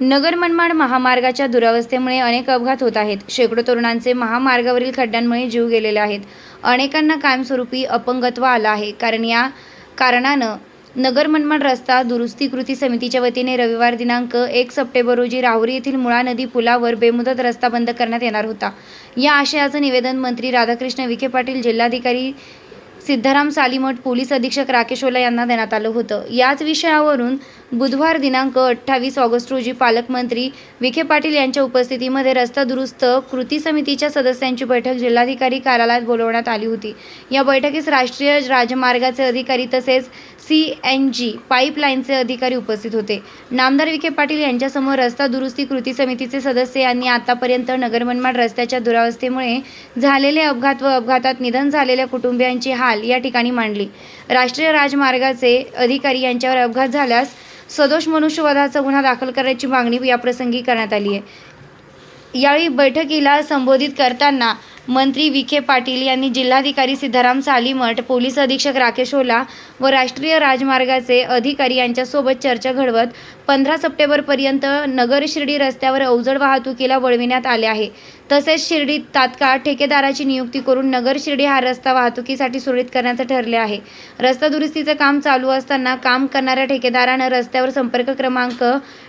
नगर मनमाड महामार्गाच्या दुरावस्थेमुळे अनेक अपघात होत आहेत. शेकडो तरुणांचे महामार्गावरील खड्ड्यांमुळे जीव गेलेले आहेत. अनेकांना कायमस्वरूपी अपंगत्व आलं आहे. कारण या कारणानं नगर मनमाड रस्ता दुरुस्ती कृती समितीच्या वतीने रविवार दिनांक एक सप्टेंबर रोजी राहुरी येथील मुळा नदी पुलावर बेमुदत रस्ता बंद करण्यात येणार होता. या आशयाचं निवेदन मंत्री राधाकृष्ण विखे पाटील जिल्हाधिकारी सिद्धाराम सालीमठ पोलीस अधीक्षक राकेश ओला यांना देण्यात आलं होतं. याच विषयावरून बुधवार दिनांक अठ्ठावीस ऑगस्ट रोजी पालकमंत्री विखे पाटील यांच्या उपस्थितीमध्ये रस्ता दुरुस्त कृती समितीच्या सदस्यांची बैठक जिल्हाधिकारी कार्यालयात बोलवण्यात आली होती. या बैठकीस राष्ट्रीय राजमार्गाचे अधिकारी तसेच सी एन जी पाईपलाईनचे अधिकारी उपस्थित होते. नामदार विखे पाटील यांच्यासमोर रस्ता दुरुस्ती कृती समितीचे सदस्य यांनी आतापर्यंत नगरमनमाड रस्त्याच्या दुरावस्थेमुळे झालेले अपघात व अपघातात निधन झालेल्या कुटुंबियांची हाल या ठिकाणी मांडली. राष्ट्रीय राजमार्गाचे अधिकारी यांच्यावर अपघात झाल्यास सदोष मनुष्यवधाचा गुन्हा दाखल करण्याची मागणी याप्रसंगी करण्यात आली आहे. यावेळी बैठकीला संबोधित करताना मंत्री विखे पाटील यांनी जिल्हाधिकारी सिद्धाराम सालीमठ पोलीस अधीक्षक राकेश ओला व राष्ट्रीय राजमार्गाचे अधिकारी यांच्यासोबत चर्चा घडवत पंधरा सप्टेंबरपर्यंत नगर शिर्डी रस्त्यावर अवजड वाहतुकीला वळविण्यात आले आहे. तसेच शिर्डीत तात्काळ ठेकेदाराची नियुक्ती करून नगर शिर्डी हा रस्ता वाहतुकीसाठी सुरळीत करण्याचे ठरले आहे. रस्ता दुरुस्तीचं काम चालू असताना काम करणाऱ्या ठेकेदारानं रस्त्यावर संपर्क क्रमांक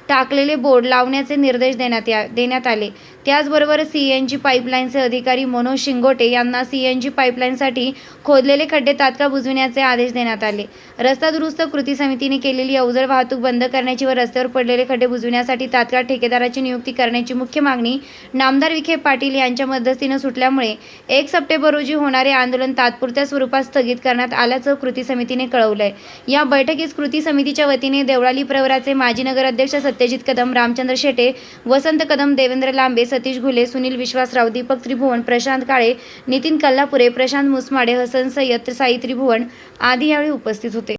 टाकलेले बोर्ड लावण्याचे निर्देश देण्यात या देण्यात आले. त्याचबरोबर सी एन जी पाईपलाईनचे अधिकारी मनोज शिंगोटे यांना सी एन जी पाईपलाईनसाठी खोदलेले खड्डे तात्काळ बुजविण्याचे आदेश देण्यात आले. रस्ता दुरुस्त कृती समितीने केलेली अवजड वाहतूक बंद करण्याची व रस्त्यावर पडलेले खड्डे बुजविण्यासाठी तात्काळ ठेकेदाराची नियुक्ती करण्याची मुख्य मागणी नामदार विखे पाटील यांच्या मध्यस्थीनं सुटल्यामुळे एक सप्टेंबर रोजी होणारे आंदोलन तात्पुरत्या स्वरूपात स्थगित करण्यात आल्याचं कृती समितीने कळवलंय. या बैठकीस कृती समितीच्या वतीने देवळाली प्रवराचे माजी नगराध्यक्ष सत्यजित कदम रामचंद्र शेटे वसंत कदम देवेंद्र लांबे सतीश घुले सुनील विश्वासराव दीपक त्रिभुवन प्रशांत काळे नितीन कल्लापुरे प्रशांत मुसमाडे हसन सय्यद साई त्रिभुवन आदी यावेळी उपस्थित होते.